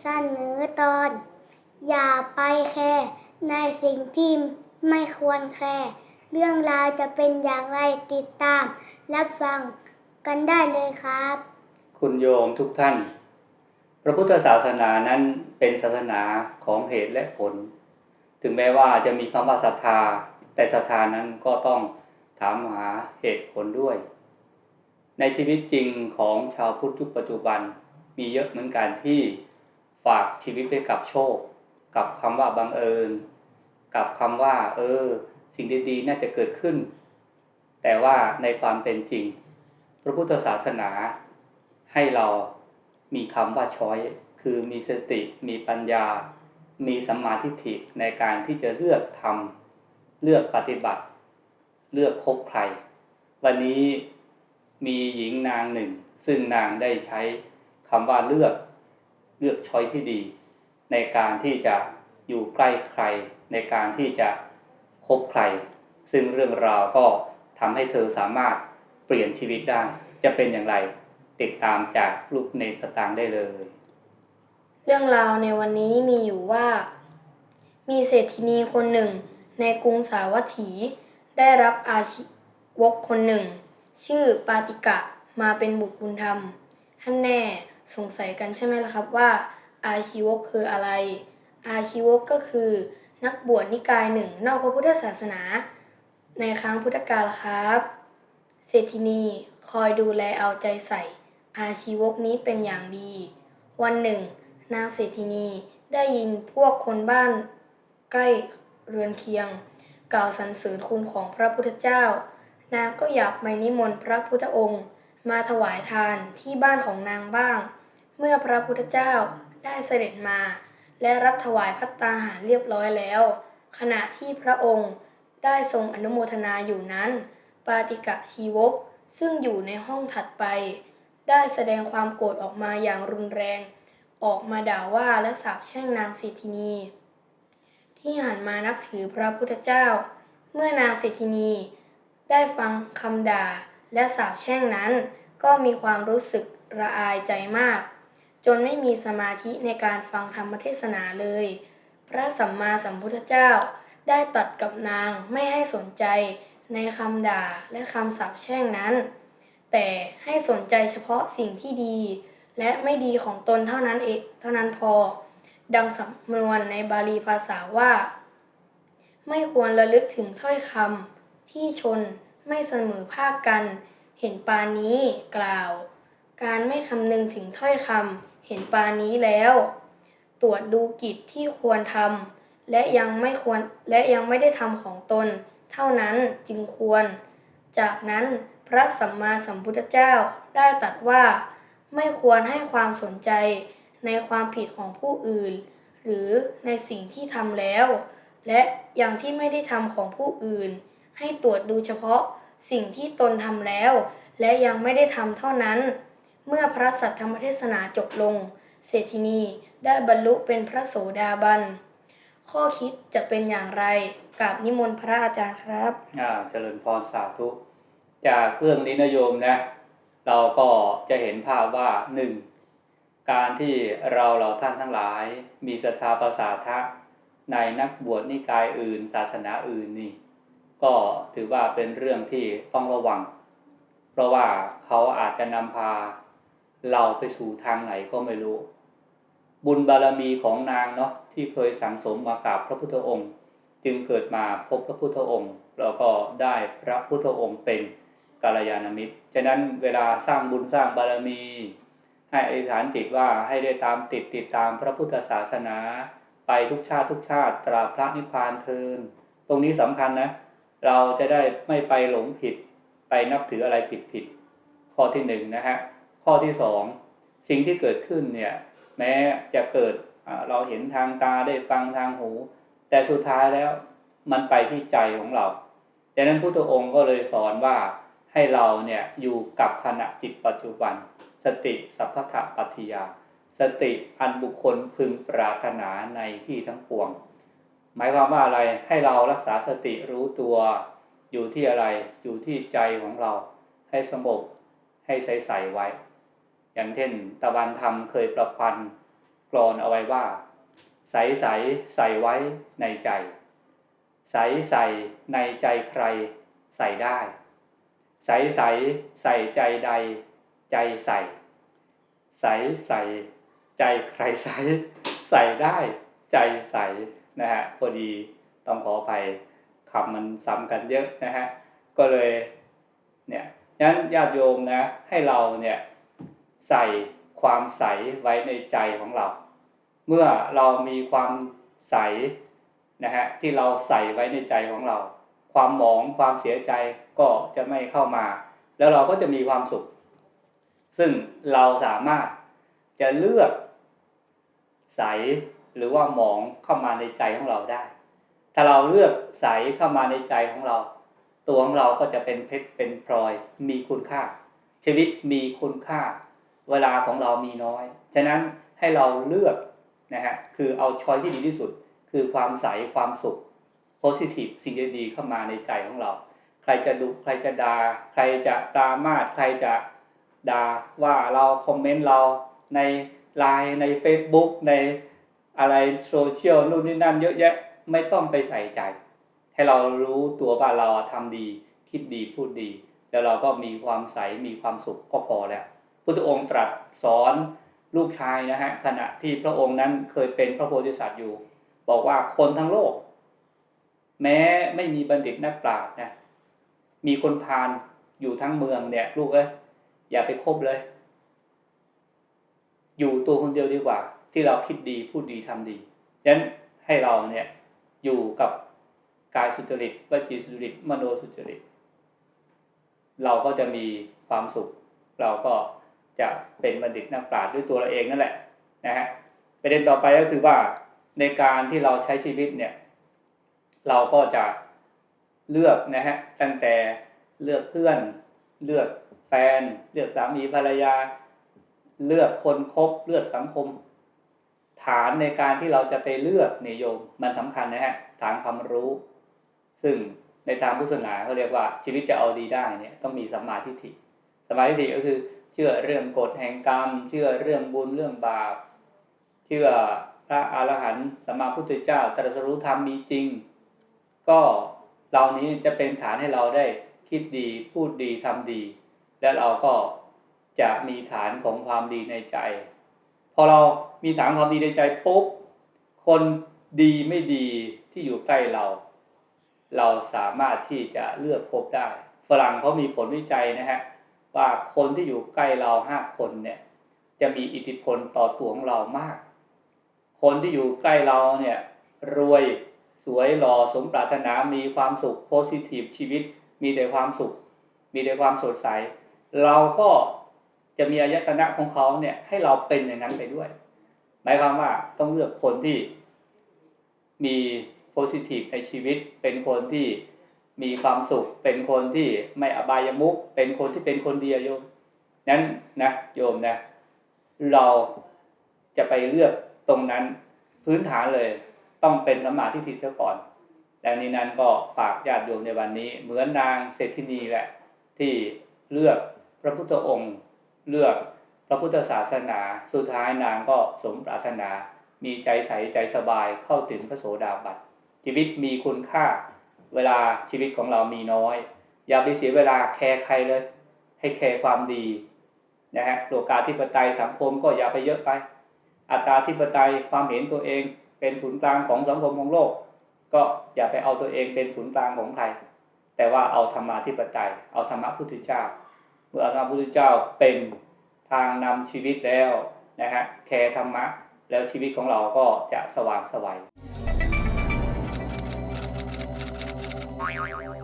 เสนอตอน อย่าไปแคร์ในสิ่งที่ไม่ควรแคร์เรื่องราวจะเป็นอย่างไรติดตาม รับฟังกันได้เลยครับ คุณโยมทุกท่าน พระพุทธศาสนานั้นเป็นศาสนาของเหตุและผล ถึงแม้ว่าจะมีคำว่าศรัทธา แต่ศรัทธานั้นก็ต้องถามหาเหตุผลด้วย ในชีวิตจริงของชาวพุทธยุคปัจจุบันมีเยอะเหมือนกันที่ ฝากชีวิตไว้กับโชค กับคำว่าบังเอิญ กับคำว่า เออ สิ่งดีๆ น่าจะเกิดขึ้น แต่ว่าในความเป็นจริง พระพุทธศาสนาให้เรามีคำว่าช้อยคือมีสติมีปัญญา มีสัมมาทิฏฐิในการที่จะเลือกทำเลือกปฏิบัติ เลือกคบใคร วันนี้มีหญิงนางหนึ่ง ซึ่งนางได้ใช้คำว่าเลือก เลือกช้อยที่ดี ในการที่จะอยู่ใกล้ใคร ในการที่จะคบใคร ซึ่งเรื่องราวก็ทำให้เธอสามารถเปลี่ยนชีวิตได้ จะเป็นอย่างไรติดตามจากลูกในสตางได้เลย เรื่องราวในวันนี้มีอยู่ว่า มีเศรษฐินีคนหนึ่ง ในกรุงสาวัตถี ได้รับอาชีวกคนหนึ่ง ชื่อปาติกะมาเป็นบุตรบุญธรรมท่านแน่ สงสัยกันใช่ไหมล่ะครับว่าอาชีวกคืออะไร อาชีวกก็คือนักบวชนิกายหนึ่งนอกพระพุทธศาสนา ในครั้งพุทธกาลครับเศรษฐินีคอยดูแลเอาใจใส่ อาชีวกนี้เป็นอย่างดี วันหนึ่ง นางเศรษฐินีได้ยินพวกคนบ้านใกล้เรือนเคียง กล่าวสรรเสริญคุณของพระพุทธเจ้า นางก็อยากไปนิมนต์พระพุทธองค์ มาถวายทานที่บ้านของนางบ้าง เมื่อพระพุทธเจ้าได้เสด็จมา และรับถวายพัตตาหารเรียบร้อยแล้ว ขณะที่พระองค์ได้ทรงอนุโมทนาอยู่นั้น ปาติกะชีวกซึ่งอยู่ในห้องถัดไป ได้แสดงความโกรธออกมาอย่างรุนแรง ออกมาด่าว่าและสาปแช่งนางเศรษฐินี ที่หันมานับถือพระพุทธเจ้า เมื่อนางเศรษฐินี ได้ฟังคำด่าและสาปแช่งนั้น ก็มีความรู้สึกระอายใจมาก จนไม่มีสมาธิในการฟังธรรมเทศนาเลย พระสัมมาสัมพุทธเจ้าได้ตัดกับนางไม่ให้สนใจในคำด่าและคำสาปแช่งนั้น แต่ให้สนใจเฉพาะสิ่งที่ดี และไม่ดีของตนเท่านั้นเองเท่านั้นพอ ดังสำนวนในบาลีภาษาว่า ไม่ควรระลึกถึงถ้อยคำที่ชนไม่เสมอภาคกัน เห็นปานนี้กล่าว การไม่คำนึงถึงถ้อยคำ เห็นปานนี้แล้ว ตรวจดูกิจที่ควรทำและยังไม่ควรและยังไม่ได้ทำของตน เท่านั้นจึงควร จากนั้นพระสัมมาสัมพุทธเจ้าได้ตรัสว่า ไม่ควรให้ความสนใจในความผิดของผู้อื่น หรือในสิ่งที่ทำแล้ว และอย่างที่ไม่ได้ทำของผู้อื่น ให้ตรวจดูเฉพาะสิ่งที่ตนทำแล้ว และยังไม่ได้ทำเท่านั้น เมื่อพระสัทธรรมเทศนาจบลง เศรษฐินีได้บรรลุเป็นพระโสดาบัน ข้อคิดจะเป็นอย่างไรกับนิมนต์พระอาจารย์ครับอ่าเจริญพรสาธุ จากเรื่องนี้นะโยมนะ เราก็จะเห็นภาพว่าหนึ่งการที่เราเราท่านทั้งหลาย มีศรัทธาประสาทะในนักบวชนิกายอื่น ศาสนาอื่นนี่ ก็ถือว่าเป็นเรื่องที่ต้องระวัง เพราะว่าเขาอาจจะนำพา เราไปสู่ทางไหนก็ไม่รู้ บุญบารมีของนางเนาะที่เคยสั่งสมมากับพระพุทธองค์ จึงเกิดมาพบพระพุทธองค์แล้วก็ได้พระพุทธองค์เป็นกาลยานมิตรฉะนั้นเวลาสร้างบุญสร้างบารมี ให้อธิษฐานจิตว่าให้ได้ตามติดติดตามพระพุทธศาสนา ไปทุกชาติทุกชาติตราพระนิพพานเทินตรงนี้สำคัญนะ เราจะได้ไม่ไปหลงผิด ไปนับถืออะไรผิดผิดข้อที่หนึ่งนะฮะ ข้อที่สองสิ่งที่เกิดขึ้นเนี่ยแม้จะเกิดเราเห็นทางตาได้ฟังทางหู แต่สุดท้ายแล้วมันไปที่ใจของเราดังนั้นพุทธองค์ก็เลยสอนว่าให้เราเนี่ยอยู่กับขณะจิตปัจจุบัน สติสัพพะปัฏิยา สติอันบุคคลพึงปรารถนาในที่ทั้งปวง หมายความว่าอะไรให้เรารักษาสติรู้ตัวอยู่ที่อะไรอยู่ที่ใจของเรา ให้สงบให้ใสๆไว้ อย่างเช่น ตะวันธรรมเคยประพันธ์กลอนเอาไว้ว่า ใสใสใส่ไว้ในใจ ใสใสในใจใครใส่ได้ ใสใสใส่ใจใด ใจใส่ ใสใสใจใครใสใส่ได้ ใจใสนะฮะพอดีต้องขออภัยคำมันซ้ำกันเยอะนะฮะก็เลยเนี่ยงั้นญาติโยมนะให้เราเนี่ย ใส่ความใสไว้ในใจของเรา เมื่อเรามีความใสนะฮะที่เราใส่ไว้ในใจของเรา ความหมองความเสียใจก็จะไม่เข้ามา แล้วเราก็จะมีความสุข ซึ่งเราสามารถจะเลือกใสหรือว่าหมองเข้ามาในใจของเราได้ ถ้าเราเลือกใสเข้ามาในใจของเรา ตัวของเราก็จะเป็นเพชรเป็นพลอย มีคุณค่า ชีวิตมีคุณค่า เวลาของเรามีน้อย ฉะนั้นให้เราเลือกนะฮะคือเอาช้อยที่ดีที่สุด คือความใสความสุข positive สิ่งดีๆเข้ามาในใจของเรา ใครจะดุใครจะดา่าใครจะดราม่าใครจะด่าว่าเราคอมเมนต์เราในไลน์ใน Facebook ในอะไรโซเชียลนู่นนี่นั่นเยอะแยะไม่ต้องไปใส่ใจ ให้เรารู้ตัวว่าเราทำดี คิดดีพูดดี แล้วเราก็มีความใสมีความสุขก็พอแล้ว พุทธองค์ตรัสสอนลูกชายนะฮะขณะที่พระองค์นั้นเคยเป็นพระโพธิสัตว์อยู่ บอกว่าคนทั้งโลก แม้ไม่มีบัณฑิตนักปราชญ์นะมีคนพาลอยู่ทั้งเมืองเนี่ย ลูกเอ้ยอย่าไปคบเลย อยู่ตัวคนเดียวดีกว่า ที่เราคิดดีพูดดีทำดีฉะนั้นให้เราเนี่ยอยู่กับกายสุจริตวจีสุจริตมโนสุจริต เราก็จะมีความสุข เราก็ จะเป็นบัณฑิตนักปราชญ์ด้วยตัวเราเองนั่นแหละนะฮะประเด็นต่อไปก็คือว่าในการที่เราใช้ชีวิตเนี่ย เราก็จะเลือกนะฮะตั้งแต่เลือกเพื่อน เลือกแฟน เลือกสามีภรรยา เลือกคนคบเลือกสังคม ฐานในการที่เราจะไปเลือกนิยมมันสำคัญนะฮะฐานความรู้ ซึ่งในทางพุทธศาสนาเขาเรียกว่าชีวิตจะเอาดีได้เนี่ยต้องมีสัมมาทิฏฐิสัมมาทิฏฐิก็คือ ชื่อเรื่องกฎแห่งกรรม เชื่อเรื่องบุญเรื่องบาป เชื่อพระอรหันต์สัมมาพุทธเจ้าตรัสรู้ธรรมมีจริง ก็เหล่านี้จะเป็นฐานให้เราได้คิดดีพูดดีทำดี และเราก็จะมีฐานของความดีในใจ พอเรามีฐานความดีในใจปุ๊บคนดีไม่ดีที่อยู่ใกล้เรา เราสามารถที่จะเลือกพบได้ ฝรั่งเขามีผลวิจัยนะฮะ ว่าคนที่อยู่ใกล้เราห้าคนเนี่ยจะมีอิทธิพลต่อตัวของเรามาก คนที่อยู่ใกล้เราเนี่ยรวยสวยหล่อสมปรารถนามีความสุขโพสิทีฟชีวิต มีแต่ความสุข มีแต่ความสดใส เราก็จะมีอายตนะของเขาเนี่ยให้เราเป็นอย่างนั้นไปด้วย หมายความว่าต้องเลือกคนที่มีโพสิทีฟในชีวิต เป็นคนที่ มีความสุข เป็นคนที่ไม่อบายมุขเป็นคนที่เป็นคนดีอะโยมนั้นนะโยมนะ เราจะไปเลือกตรงนั้นพื้นฐานเลย ต้องเป็นสมมาทิฏฐิเสียก่อนดังนี้นั้นก็ฝากญาติโยมในวันนี้ เหมือนนางเศรษฐินีแหละ ที่เลือกพระพุทธองค์เลือกพระพุทธศาสนา สุดท้ายนางก็สมปรารถนา มีใจใสใจสบายเข้าถึงพระโสดาบันชีวิตมีคุณค่า เวลาชีวิตของเรามีน้อย อย่าไปเสียเวลาแคร์ใครเลย ให้แคร์ความดีนะฮะโลกาธิปไตยสังคมก็อย่าไปเยอะไป อัตตาธิปไตยความเห็นตัวเองเป็นศูนย์กลางของสังคมของโลก ก็อย่าไปเอาตัวเองเป็นศูนย์กลางของใคร แต่ว่าเอาธรรมาธิปไตย เอาธรรมะพุทธเจ้า เมื่อธรรมะพุทธเจ้าเป็นทางนำชีวิตแล้วนะฮะแคร์ธรรมะแล้วชีวิตของเราก็จะสว่างไสวัย Oi, oi, oi, oi.